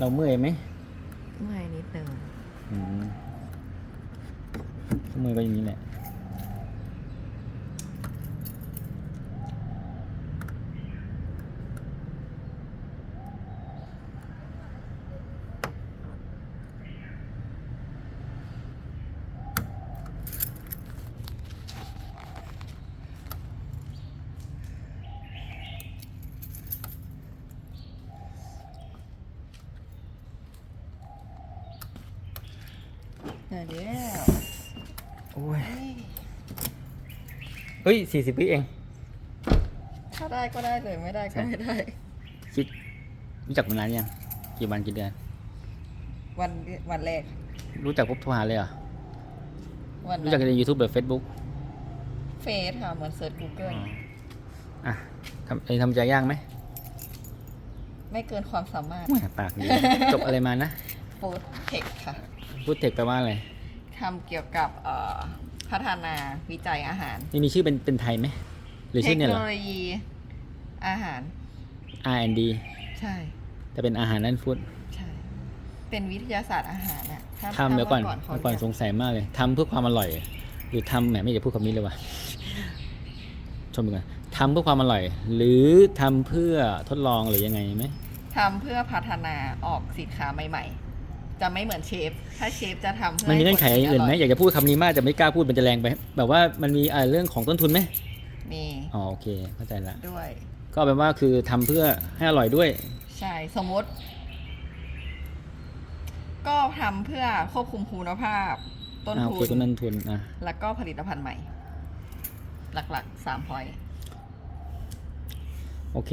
เราเมื่อยไหมเมื่อยนิดนึงอืมเมื่อยก็อย่างนี้แหละ เดี๋ยวเดี๋ยวโอ้ย เฮ้ยสี่สิบวิเอง ถ้าได้ก็ได้เลยไม่ได้ก็ไม่ได้ คิดรู้จักมานานยัง กี่วันกี่เดือน วันวันแรก รู้จักปุ๊บโทรหาเลยเหรอ วันรู้จักกันใน YouTube หรือ Facebook เฟซค่ะ เหมือนเซิร์ช Google อะทำไอ้ทำใจยากไหม ไม่เกินความสามารถแหมปากดีจบอะไรมานะ ฟู้ดเทคค่ะพูดเทคแปลว่าอะไรทำเกี่ยวกับเอ่อพัฒนาวิจัยอาหารนี่มีชื่อเป็นเป็นไทยไหมหรือเทชื่คอเนี่ยโนเหรอโลยีอาหาร R&D ใช่ แต่เป็นอาหารนั่นฟู้ดใช่ เป็นวิทยาศาสตร์อาหารน่ะถ้าทำเดี๋ยวก่อนถ้าเดี๋ยวก่อนเขาสงสัยมากเลยทำเพื่อความอร่อย หรือทำแหมไม่อยากพูดคำนี้เลยว่ะชมดูกันทำเพื่อความอร่อย หรือทำเพื่อทดลองหรือยังไงไหมทำเพื่อพัฒนาออกสินค้าใหม่ ๆ จะไม่เหมือนเชฟ ถ้าเชฟจะทำเพื่อมันมีให้เงื่อนไขอย่างอื่นไหมร่อยากจะพูดคำนี้มากแต่ไม่กล้าพูดมันจะแรงไป แบบว่ามันมีอะไรเรื่องของต้นทุนไหมมีอ๋อโอเคเข้าใจละด้วย ก็แปลว่าคือทำเพื่อให้อร่อยด้วย ใช่สมมติ ก็ทำเพื่อควบคุมคุณภาพ ต้นอ่าโอทุเคนต้นทุนอะแล้วก็ผลิตภัณฑ์ใหม่ หลักๆสามพอยโอเค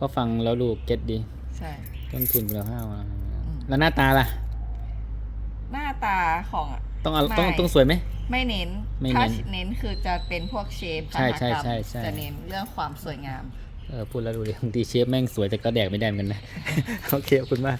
ก็ฟังแล้วดูเก็ตดี ใช่ ต้นทุนคุณภาพอะ แล้วหน้าตาล่ะ หน้าตาของต้องเอาต้องไม่ต้องสวยไหม ไม่เน้น ไม่ถ้าเน้นเน้นคือจะเป็นพวกเชฟใช่ใช่คหกรรมใช่ใช่ จะเน้นเรื่องความสวยงาม เออพูดแล้วดูดิบางทีเชฟแม่งสวยแต่ก็แดกไม่ได้เหมือนกันนะ โอเคขอบคุณมาก